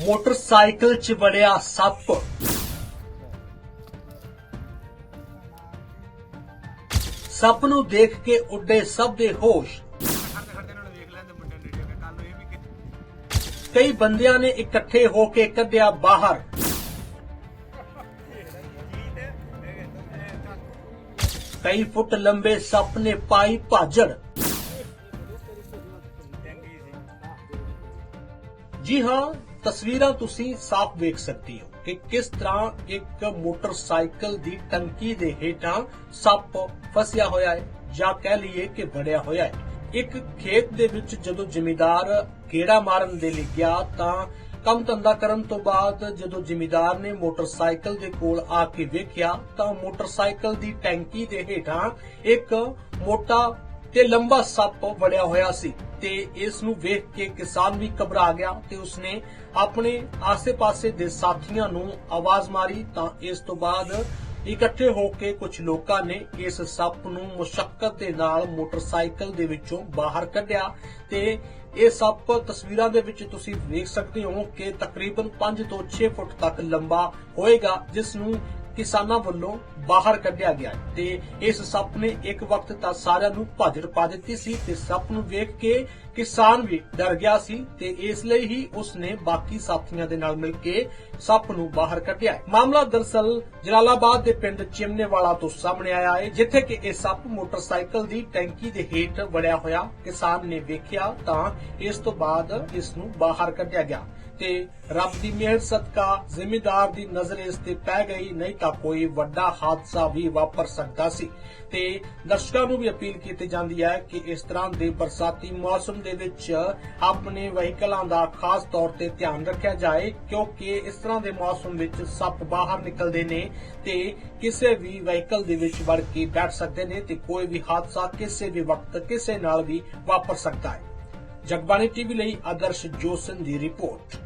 Motorcycle 'ਚ ਵੜਿਆ ਸੱਪ। ਸੱਪ ਨੂੰ ਦੇਖ ਕੇ ਉੱਡੇ ਸਭ ਦੇ ਹੋਸ਼। ਕਈ ਬੰਦਿਆਂ ਨੇ ਇਕੱਠੇ ਹੋ ਕੇ ਕੱਢਿਆ ਬਾਹਰ। ਕਈ ਫੁੱਟ ਲੰਬੇ ਸੱਪ ਨੇ ਪਾਈ ਭਾਜੜ। ਜੀ ਹਾਂ ਤਸਵੀਰਾਂ ਤੁਸੀਂ ਸਾਫ਼ ਵੇਖ ਸਕਦੇ ਹੋ ਕਿ ਕਿਸ ਤਰ੍ਹਾਂ ਇੱਕ ਮੋਟਰਸਾਈਕਲ ਦੀ ਟੰਕੀ ਦੇ ਹੇਠਾਂ ਸੱਪ ਫਸਿਆ ਹੋਇਆ ਹੈ ਜਾਂ ਕਹਿ ਲਈਏ ਕਿ ਵੜਿਆ ਹੋਇਆ ਹੈ। ਇੱਕ ਖੇਤ ਦੇ ਵਿੱਚ ਜਦੋਂ ਜ਼ਿਮੀਦਾਰ ਗੇੜਾ ਮਾਰਨ ਦੇ ਲਈ ਗਿਆ ਤਾਂ ਕੰਮ ਧੰਦਾ ਕਰਨ ਤੋਂ ਬਾਅਦ ਜਦੋਂ ਜ਼ਿਮੀਦਾਰ ਨੇ ਮੋਟਰਸਾਈਕਲ ਦੇ ਕੋਲ ਆ ਕੇ ਵੇਖਿਆ ਤਾਂ ਮੋਟਰਸਾਈਕਲ ਦੀ ਟੈਂਕੀ ਦੇ ਹੇਠਾਂ ਇੱਕ ਮੋਟਾ ਤੇ ਲੰਬਾ ਸੱਪ ਵੜਿਆ ਹੋਇਆ ਸੀ। ਤੇ ਇਸ ਨੂੰ ਵੇਖ ਕੇ ਕਿਸਾਨ ਵੀ ਘਬਰਾ ਗਿਆ ਤੇ ਉਸਨੇ ਆਪਣੇ ਆਸੇ-ਪਾਸੇ ਦੇ ਸਾਥੀਆਂ ਨੂੰ ਆਵਾਜ਼ ਮਾਰੀ ਤਾਂ ਇਸ ਤੋਂ ਬਾਅਦ ਇਕੱਠੇ ਹੋ ਕੇ ਕੁਝ ਲੋਕਾਂ ਨੇ ਇਸ ਸੱਪ ਨੂੰ ਮੁਸ਼ਕਲ ਦੇ ਨਾਲ ਮੋਟਰਸਾਈਕਲ ਦੇ ਵਿੱਚੋਂ ਬਾਹਰ ਕੱਢਿਆ ਤੇ ਇਹ ਸੱਪ ਤਸਵੀਰਾਂ ਦੇ ਵਿੱਚ ਤੁਸੀਂ ਵੇਖ ਸਕਦੇ ਹੋ ਕਿ ਤਕਰੀਬਨ 5 ਤੋਂ 6 ਫੁੱਟ ਤੱਕ ਲੰਬਾ ਹੋਏਗਾ, ਜਿਸ ਨੂੰ ਕਿਸਾਨਾਂ ਵੱਲੋਂ ਬਾਹਰ ਕੱਢਿਆ ਗਿਆ ਤੇ ਇਸ ਸੱਪ ਨੇ ਇੱਕ ਵਕਤ ਤਾਂ ਸਾਰਿਆਂ ਨੂੰ ਭਾਜੜ ਪਾ ਦਿੱਤੀ ਸੀ ਤੇ ਸੱਪ ਨੂੰ ਵੇਖ ਕੇ ਕਿਸਾਨ ਵੀ ਡਰ ਗਿਆ ਸੀ ਤੇ ਇਸ ਲਈ ਹੀ ਉਸ ਨੇ ਬਾਕੀ ਸਾਥੀਆਂ ਦੇ ਨਾਲ ਮਿਲ ਕੇ ਸੱਪ ਨੂੰ ਬਾਹਰ ਕੱਢਿਆ ਮਾਮਲਾ ਦਰਸਲ ਜਲਾਲਾਬਾਦ ਦੇ ਪਿੰਡ ਚਿਮਨੇਵਾਲਾ ਤੋਂ ਸਾਹਮਣੇ ਆਇਆ ਹੈ, ਜਿੱਥੇ ਕਿ ਇਹ ਸੱਪ ਮੋਟਰਸਾਈਕਲ ਦੀ ਟੈਂਕੀ ਦੇ ਹੇਠ ਵੜਿਆ ਹੋਇਆ ਕਿਸਾਨ ਨੇ ਵੇਖਿਆ ਤਾਂ ਇਸ ਤੋਂ ਬਾਅਦ ਇਸ ਨੂੰ ਬਾਹਰ ਕੱਢਿਆ ਗਿਆ। ਤੇ ਰੱਬ ਦੀ ਮਿਹਰ, ਸਦਕਾ, ਜ਼ਿਮੀਦਾਰ ਦੀ ਨਜ਼ਰ ਇਸ ਤੇ ਪੈ ਗਈ, ਨਹੀਂ ਤਾਂ ਕੋਈ ਵੱਡਾ ਹਾਦਸਾ ਵੀ ਵਾਪਰ ਸਕਦਾ ਸੀ। ਤੇ ਦਰਸ਼ਕਾਂ ਨੂੰ ਵੀ ਅਪੀਲ ਕੀਤੀ ਜਾਂਦੀ ਹੈ ਕਿ ਇਸ ਤਰ੍ਹਾਂ ਦੇ ਬਰਸਾਤੀ ਮੌਸਮ ਦੇ ਵਿੱਚ ਆਪਣੇ ਵਹੀਕਲਾਂ ਦਾ ਖਾਸ ਤੌਰ ਤੇ ਧਿਆਨ ਰੱਖਿਆ ਜਾਏ, ਕਿਉਂਕਿ ਇਸ ਤਰ੍ਹਾਂ ਦੇ ਮੌਸਮ ਵਿੱਚ ਸੱਪ ਬਾਹਰ ਨਿਕਲਦੇ ਨੇ ਤੇ ਕਿਸੇ ਵੀ ਵਹੀਕਲ ਦੇ ਵਿੱਚ ਵੜ ਕੇ ਬੈਠ ਸਕਦੇ ਨੇ ਤੇ ਕੋਈ ਵੀ ਹਾਦਸਾ ਕਿਸੇ ਵੀ ਵਕਤ ਕਿਸੇ ਨਾਲ ਵੀ ਵਾਪਰ ਸਕਦਾ ਹੈ। ਜਗਬਾਣੀ ਟੀਵੀ ਲਈ ਆਦਰਸ਼ ਜੋਸਨ ਦੀ ਰਿਪੋਰਟ।